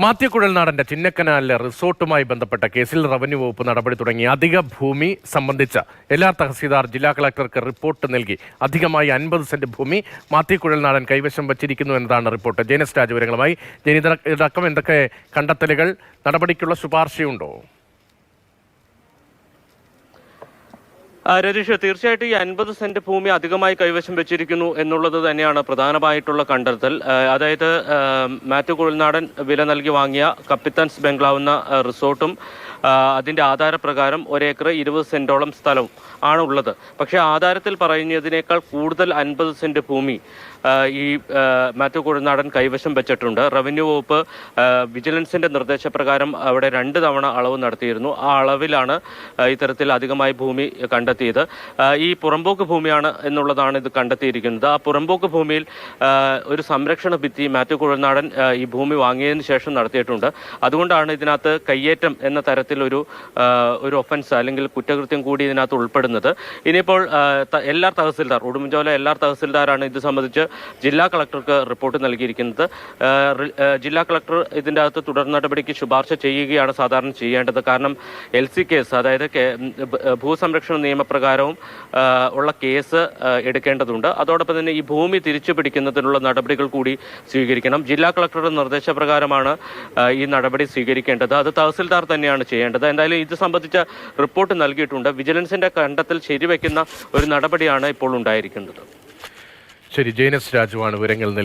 മാത്യു കുഴൽനാടന്റെ ചിന്നക്കനാലിലെ റിസോർട്ടുമായി ബന്ധപ്പെട്ട കേസിൽ റവന്യൂ വകുപ്പ് നടപടി തുടങ്ങി. അധിക ഭൂമി സംബന്ധിച്ച എല്ലാ തഹസീൽദാർ ജില്ലാ കളക്ടർക്ക് റിപ്പോർട്ട് നൽകി. അധികമായി അൻപത് സെന്റ് ഭൂമി മാത്യു കുഴൽനാടൻ കൈവശം വച്ചിരിക്കുന്നു എന്നതാണ് റിപ്പോർട്ട്. ജനസ് രാജ് വിവരങ്ങളുമായി ജെനി എന്തൊക്കെ കണ്ടെത്തലുകൾ നടപടിക്കുള്ള ശുപാർശയുണ്ടോ? രതീഷ് തീർച്ചയായിട്ടും ഈ അൻപത് സെന്റ് ഭൂമി അധികമായി കൈവശം വെച്ചിരിക്കുന്നു എന്നുള്ളത് തന്നെയാണ് പ്രധാനമായിട്ടുള്ള കണ്ടെത്തൽ. അതായത് മാത്യു കുഴൽനാടൻ വില നൽകി വാങ്ങിയ കപ്പിത്താൻസ് ബംഗ്ലാവ് എന്ന റിസോർട്ടും അതിന്റെ ആധാരപ്രകാരം ഒരേക്കർ ഇരുപത് സെന്റോളം സ്ഥലവും ആണുള്ളത് പക്ഷേ ആധാരത്തിൽ പറയുന്നതിനേക്കാൾ കൂടുതൽ അൻപത് സെന്റ് ഭൂമി ഈ മാത്യു കുഴൽനാടൻ കൈവശം വെച്ചിട്ടുണ്ട്. റവന്യൂ വകുപ്പ് വിജിലൻസിന്റെ നിർദ്ദേശപ്രകാരം അവിടെ രണ്ട് തവണ അളവ് നടത്തിയിരുന്നു. ആ അളവിലാണ് ഇത്തരത്തിൽ അധികമായി ഭൂമി കണ്ടെത്തിയത്. ഈ പുറമ്പോക്ക് ഭൂമിയാണ് എന്നുള്ളതാണ് ഇത് കണ്ടെത്തിയിരിക്കുന്നത്. ആ പുറമ്പോക്ക് ഭൂമിയിൽ ഒരു സംരക്ഷണ ഭിത്തി മാത്യു കുഴൽനാടൻ ഈ ഭൂമി വാങ്ങിയതിന് ശേഷം നടത്തിയിട്ടുണ്ട്. അതുകൊണ്ടാണ് ഇതിനകത്ത് കയ്യേറ്റം എന്ന തരത്തിൽ ഒരു ഒരു ഒഫൻസ് അല്ലെങ്കിൽ കുറ്റകൃത്യം കൂടി ഇതിനകത്ത് ഉൾപ്പെടുന്നത്. ഇനിയിപ്പോൾ എല്ലാ തഹസിൽദാർ ഉടുമ്പൻചോല എല്ലാ തഹസിൽദാരാണ് ഇത് സംബന്ധിച്ച് ജില്ലാ കളക്ടർക്ക് റിപ്പോർട്ട് നൽകിയിരിക്കുന്നത്. ജില്ലാ കളക്ടർ ഇതിന്റെ അകത്ത് തുടർ നടപടിക്ക് ശുപാർശ ചെയ്യുകയാണ് സാധാരണ ചെയ്യേണ്ടത്. കാരണം എൽ സി കേസ് അതായത് ഭൂസംരക്ഷണ ഭൂസംരക്ഷണ നിയമപ്രകാരവും ഉള്ള കേസ് എടുക്കേണ്ടതുണ്ട്. അതോടൊപ്പം തന്നെ ഈ ഭൂമി തിരിച്ചു പിടിക്കുന്നതിനുള്ള നടപടികൾ കൂടി സ്വീകരിക്കണം. ജില്ലാ കളക്ടറുടെ നിർദ്ദേശപ്രകാരമാണ് ഈ നടപടി സ്വീകരിക്കേണ്ടത്. അത് തഹസിൽദാർ തന്നെയാണ് ചെയ്യേണ്ടത്. എന്തായാലും ഇത് സംബന്ധിച്ച റിപ്പോർട്ട് നൽകിയിട്ടുണ്ട്. വിജിലൻസിന്റെ കണ്ടെത്തൽ ശരിവെക്കുന്ന ഒരു നടപടിയാണ് ഇപ്പോൾ ഉണ്ടായിരിക്കുന്നത്. ശരി ജെയിനസ് രാജുവാണ് വിവരങ്ങൾ നൽകി